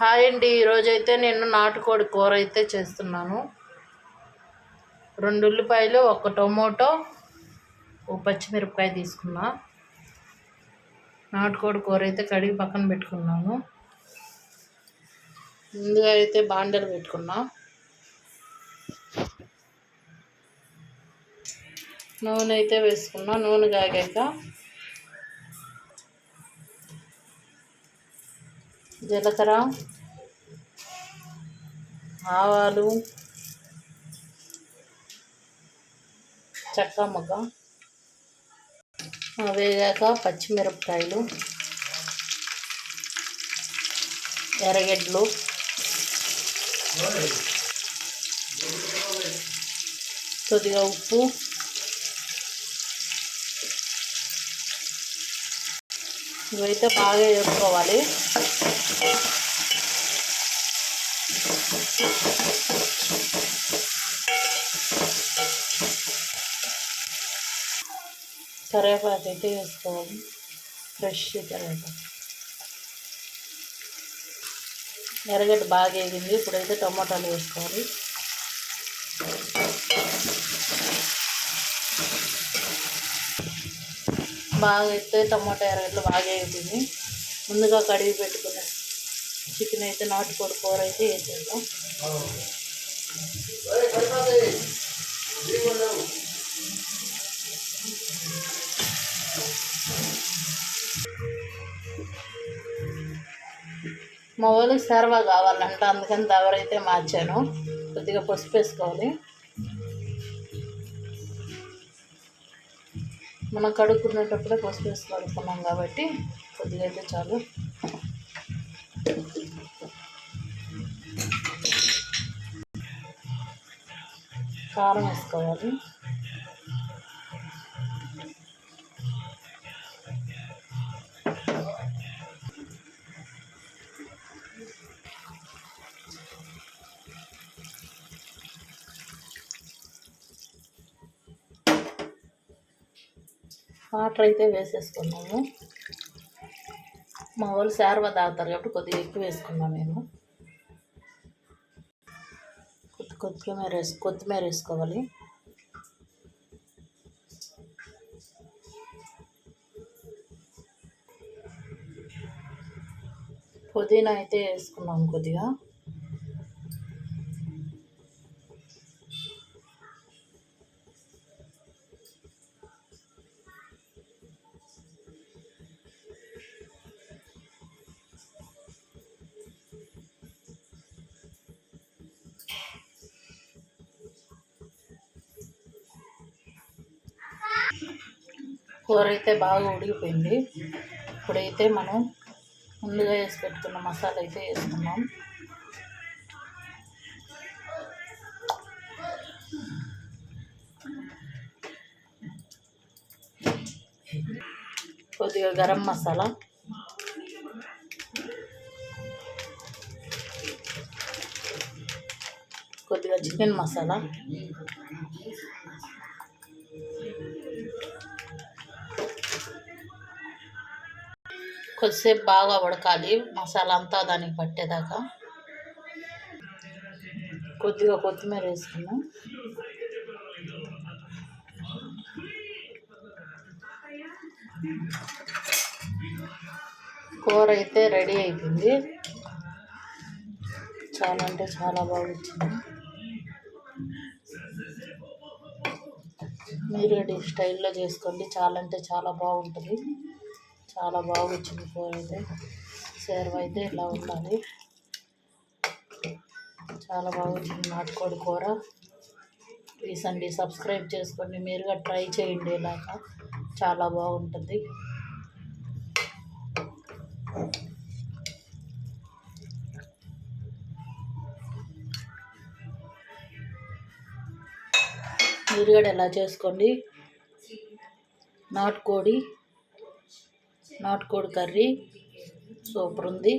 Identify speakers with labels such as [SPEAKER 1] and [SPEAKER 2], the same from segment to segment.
[SPEAKER 1] Hi అండి. ఈరోజైతే నేను నాటుకోడి కూర అయితే చేస్తున్నాను. రెండు ఉల్లిపాయలు ఒక టొమాటో ఒక పచ్చిమిరపకాయ తీసుకున్నా. నాటుకోడి కూర అయితే కడిగి పక్కన పెట్టుకున్నాను. ముందుగా అయితే బాండలు పెట్టుకున్నా. నూనె అయితే వేసుకున్నా. నూనె కాగాక జీలకర్ర ఆవాలు చెక్క మొగ్గ వేగాక పచ్చిమిరపకాయలు ఎర్రగడ్డలు. కొద్దిగా ఉప్పు. ఇవైతే బాగా వేసుకోవాలి. కరివేపాకు అయితే వేసుకోవాలి. ఫ్రెష్ కరివేపాకు. ఎర్రగడ్డ బాగా వేగింది. ఇప్పుడైతే టమాటాలు వేసుకోవాలి. బాగా అయితే టమాటా ఎర్రగడ్డలు బాగా అవుతుంది ముందుగా కడిగి పెట్టుకున్న చికెన్ అయితే నాటుకోడి కూర అయితే వేసేద్దాం. మా వాళ్ళకి సర్వా కావాలంట అందుకని దవరైతే మార్చాను. కొద్దిగా పసుపు వేసుకోవాలి. మనం కడుక్కునేటప్పుడే పసుపు వేసి కడుక్కున్నాం కాబట్టి కొద్దిగా అయితే చాలు. కారం వేసుకోవాలి. వాటర్ అయితే వేసేసుకున్నాము. మా వాళ్ళు శారవ తాగుతారు కాబట్టి కొద్దిగా ఎక్కువ వేసుకున్నాను నేను. కొద్ది కొత్తిమీర వేసు కొత్తిమీర వేసుకోవాలి. పుదీనా అయితే వేసుకున్నాం కొద్దిగా. కూర అయితే బాగా ఉడికిపోయింది. ఇప్పుడైతే మనం ముందుగా వేసి పెట్టుకున్న మసాలా అయితే వేసుకున్నాం కొద్దిగా గరం మసాలా. కొద్దిగా చికెన్ మసాలా. కొద్దిసేపు బాగా ఉడకాలి మసాలా అంతా దానికి పట్టేదాకా. కొద్దిగా కొత్తిమీర వేసుకున్నాం. కూర అయితే రెడీ అయిపోయింది. చాలా అంటే చాలా బాగా వచ్చింది. మీరు స్టైల్లో చేసుకోండి చాలా అంటే చాలా బాగుంటుంది. చాలా బాగా వచ్చింది కూర అయితే సేర్వ అయితే ఇలా ఉండాలి చాలా బాగా వచ్చింది నాటుకోడి కూర. ప్లీజ్ అండి సబ్స్క్రైబ్ చేసుకోండి. మీరుగా ట్రై చేయండి ఇలాగా. చాలా బాగుంటుంది. మీరు కూడా ఎలా చేసుకోండి? నాటుకోడి నాటుకోడి కర్రీ సూపర్ ఉంది.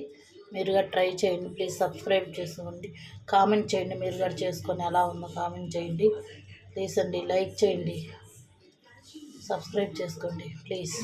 [SPEAKER 1] మీరుగా ట్రై చేయండి. ప్లీజ్ సబ్స్క్రైబ్ చేసుకోండి. కామెంట్ చేయండి మీరుగా చేసుకొని ఎలా ఉందో కామెంట్ చేయండి. ప్లీజ్ అండి లైక్ చేయండి. సబ్స్క్రైబ్ చేసుకోండి. ప్లీజ్.